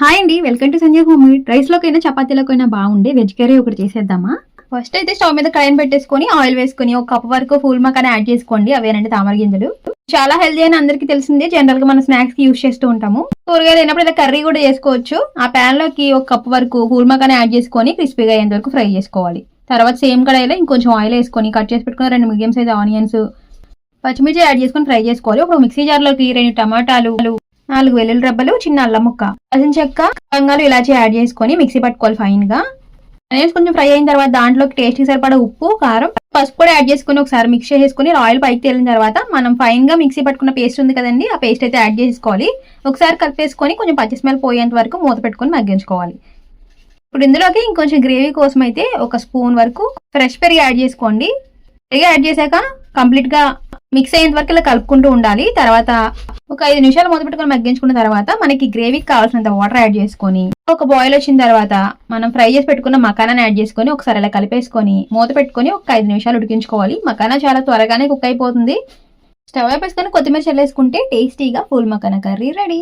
Hi అండి welcome to Sanjay home rice లోకైనా చపాతీలోకైనా బాగుండే వెజ్ కర్రీ ఒకటి చేసేద్దామా? ఫస్ట్ అయితే స్టవ్ మీద కడాయిని పెట్టేసుకొని ఆయిల్ వేసుకొని ఒక కప్ వరకు ఫుల్ మకాన యాడ్ చేసుకోండి. అవేనండి తామర గింజలు. చాలా హెల్దీ అని అందరికీ తెలిసిందే. జనరల్గా మనం స్నాక్స్కి యూస్ చేస్తూ ఉంటాము. కూరగాయలు అయినప్పుడు ఇలా కర్రీ కూడా చేసుకోవచ్చు. ఆ ప్యాన్లోకి ఒక కప్ వరకు ఫుల్ మకాన యాడ్ చేసుకొని క్రిస్పీగా అయ్యేంత వరకు ఫ్రై చేసుకోవాలి. తర్వాత సేమ్ కడాయిలో ఇంకొంచెం ఆయిల్ వేసుకొని కట్ చేసి పెట్టుకున్న రెండు మీడియం సైజ్ ఆనియన్స్ పచ్చిమిర్చి యాడ్ చేసుకొని ఫ్రై చేసుకోవాలి. ఒక మిక్సీ జార్లోకి రెండు టమాటాలు నాలుగు వెల్లుల్లి రబ్బలు చిన్న అల్లం ముక్క అసలు చెక్క లవంగాలు ఇలాచి యాడ్ చేసుకొని మిక్సీ పట్టుకోవాలి ఫైన్గా. అనేసి కొంచెం ఫ్రై అయిన తర్వాత దాంట్లోకి టేస్ట్ సరిపడా ఉప్పు కారం పసుపు కూడా యాడ్ చేసుకొని ఒకసారి మిక్స్ చేసుకుని ఆయిల్ పైకి తేలిన తర్వాత మనం ఫైన్గా మిక్సీ పట్టుకున్న పేస్ట్ ఉంది కదండి ఆ పేస్ట్ అయితే యాడ్ చేసుకోవాలి. ఒకసారి కలిపేసుకొని కొంచెం పచ్చి స్మెల్ పోయేంత వరకు మూత పెట్టుకుని మగ్గించుకోవాలి. ఇప్పుడు ఇందులోకి ఇంకొంచెం గ్రేవీ కోసం అయితే ఒక స్పూన్ వరకు ఫ్రెష్ పెరుగు యాడ్ చేసుకోండి. పెరుగు యాడ్ చేశాక కంప్లీట్గా మిక్స్ అయ్యేంత వరకు ఇలా కలుపుకుంటూ ఉండాలి. తర్వాత ఒక ఐదు నిమిషాలు మూత పెట్టుకొని మగ్గించుకున్న తర్వాత మనకి గ్రేవీకి కావాల్సినంత వాటర్ యాడ్ చేసుకొని ఒక బాయిల్ వచ్చిన తర్వాత మనం ఫ్రై చేసి పెట్టుకున్న మకానాన్ని యాడ్ చేసుకొని ఒకసారి ఇలా కలిపేసుకొని మూత పెట్టుకొని ఒక ఐదు నిమిషాలు ఉడికించుకోవాలి. మకానా చాలా త్వరగానే కుక్ అయిపోతుంది. స్టవ్ వేసుకొని కొత్తిమీర చల్లేసుకుంటే టేస్టీగా ఫుల్ మకానా కర్రీ రెడీ.